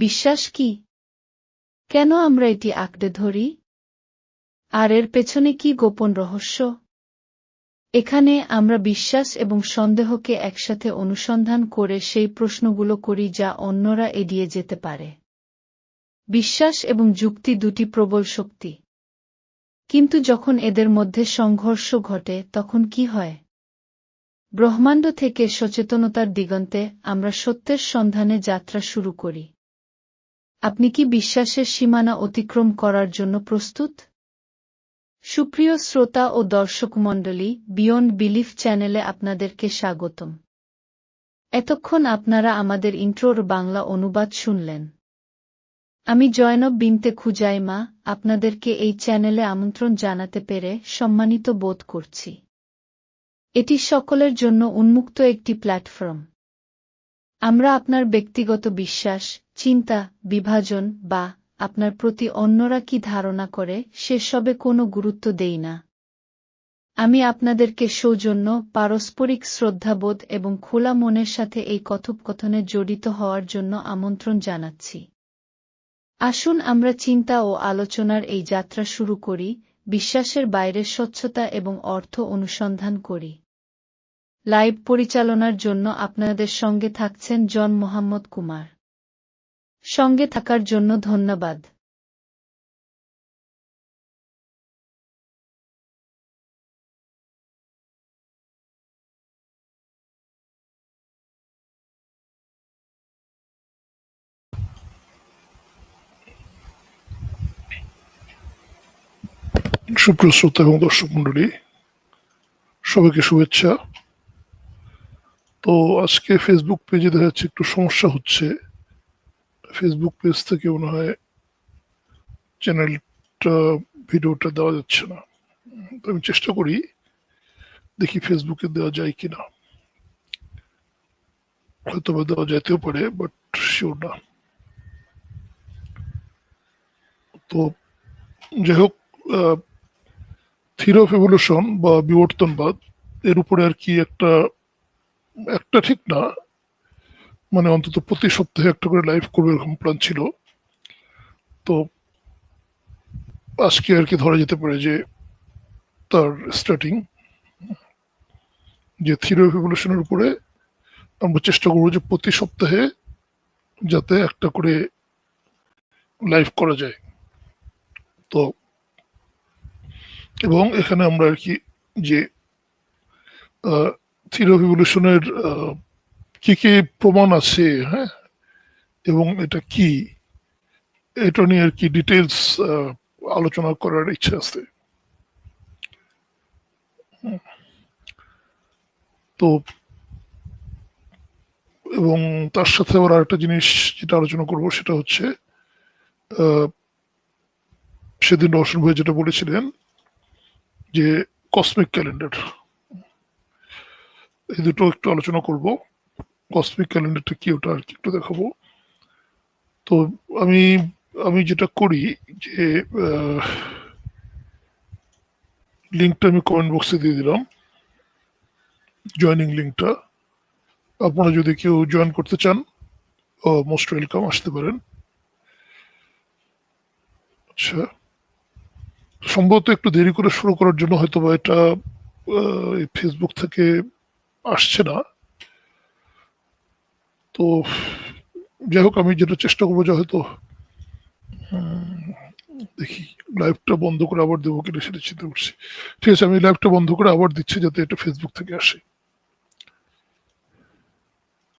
বিশ্বাস কি? কেন আমরা এটি আঁকড়ে ধরি? আর এর পেছনে কি গোপন রহস্য? এখানে আমরা বিশ্বাস এবং সন্দেহকে একসাথে অনুসন্ধান করে সেই প্রশ্নগুলো করি যা অন্যরা এড়িয়ে যেতে পারে। বিশ্বাস এবং যুক্তি দুটি প্রবল শক্তি। কিন্তু যখন এদের মধ্যে সংঘর্ষ ঘটে, তখন কি হয়? ব্রহ্মাণ্ড থেকে সচেতনতার দিগন্তে আমরা সত্যের সন্ধানে যাত্রা শুরু করি। আপনি কি বিশ্বাসের সীমানা অতিক্রম করার জন্য প্রস্তুত? সুপ্রিয় শ্রোতা ও দর্শক মণ্ডলী বিয়ন্ড বিলিফ চ্যানেলে আপনাদেরকে স্বাগতম। এতক্ষণ আপনারা আমাদের ইন্ট্রোর বাংলা অনুবাদ শুনলেন। আমি জয়নব বিনতে খুজাইমা, আপনাদেরকে এই চ্যানেলে আমন্ত্রণ জানাতে পেরে সম্মানিত বোধ করছি। এটি সকলের জন্য উন্মুক্ত একটি প্ল্যাটফর্ম। আমরা আপনার ব্যক্তিগত বিশ্বাস, চিন্তা, বিভাজন বা আপনার প্রতি অন্যরা কি ধারণা করে, সেসবে কোনো গুরুত্ব দেই না। আমি আপনাদেরকে সৌজন্য, পারস্পরিক শ্রদ্ধাবোধ এবং খোলা মনের সাথে এই কথোপকথনে জড়িত হওয়ার জন্য আমন্ত্রণ জানাচ্ছি। আসুন আমরা চিন্তা ও আলোচনার এই যাত্রা শুরু করি, বিশ্বাসের বাইরে স্বচ্ছতা এবং অর্থ অনুসন্ধান করি। লাইভ পরিচালনার জন্য আপনাদের সঙ্গে থাকছেন জন মোহাম্মদ কুমার। সঙ্গে থাকার জন্য ধন্যবাদ। সুপ্রিয় শ্রোতা এবং দর্শক মন্ডলী সবাইকে শুভেচ্ছা। তো আজকে ফেসবুক পেজে দেখা যাচ্ছে একটু সমস্যা হচ্ছে। ফেসবুক পেজ থেকে মনে হয় চ্যানেলটা ভিডিওটা দেওয়া যাচ্ছে না। তো আমি চেষ্টা করি, দেখি ফেসবুকে দেওয়া যায় কিনা। হয়তো বা দেওয়া যেতেও পারে বাট শিওর না। তো যাই হোক অফ এভলিউশন বা বিবর্তনবাদ, এর উপরে আর কি একটা একটা ঠিক না। মানে অন্তত প্রতি সপ্তাহে একটা করে লাইভ করবে এরকম প্ল্যান ছিল। তো আজকে আর কি ধরা যেতে পারে যে তার স্টার্টিং যে থিওরি অফ এভলিউশনের উপরে আমরা চেষ্টা করব যে প্রতি সপ্তাহে যাতে একটা করে লাইভ করা যায়। তো এবং এখানে আমরা আর কি যে থিওরি অফ কি কি প্রমাণ আছে হ্যাঁ? এবং এটা কি? এটা নিয়ে আর কি ডিটেলস আলোচনা করার ইচ্ছা আছে। তো, এবং তার সাথে আবার আরেকটা জিনিস যেটা আলোচনা করব, সেটা হচ্ছে সেদিন রোশন ভাই যেটা বলেছিলেন যে কসমিক ক্যালেন্ডার এই দুটো একটু আলোচনা করব। কসমিক ক্যালেন্ডারটা কি ওটা আর কি একটু দেখাবো। তো আমি আমি যেটা করি যে লিঙ্কটা আমি কমেন্ট বক্সে দিয়ে দিলাম। জয়নিং লিঙ্কটা আপনারা যদি কেউ জয়েন করতে চান মোস্ট ওয়েলকাম আসতে পারেন। আচ্ছা। সম্ভবত একটু দেরি করে শুরু করার জন্য হয়তো বা এটা ফেসবুক থেকে আসছে না। তো যাই হোক, আমি যেটা চেষ্টা করব যে হয়তো দেখি লাইভটা বন্ধ করে আবার দেবো কিনা সেটা চিন্তা করছি। ঠিক আছে, আমি লাইভটা বন্ধ করে আবার দিচ্ছি যাতে এটা ফেসবুক থেকে আসে।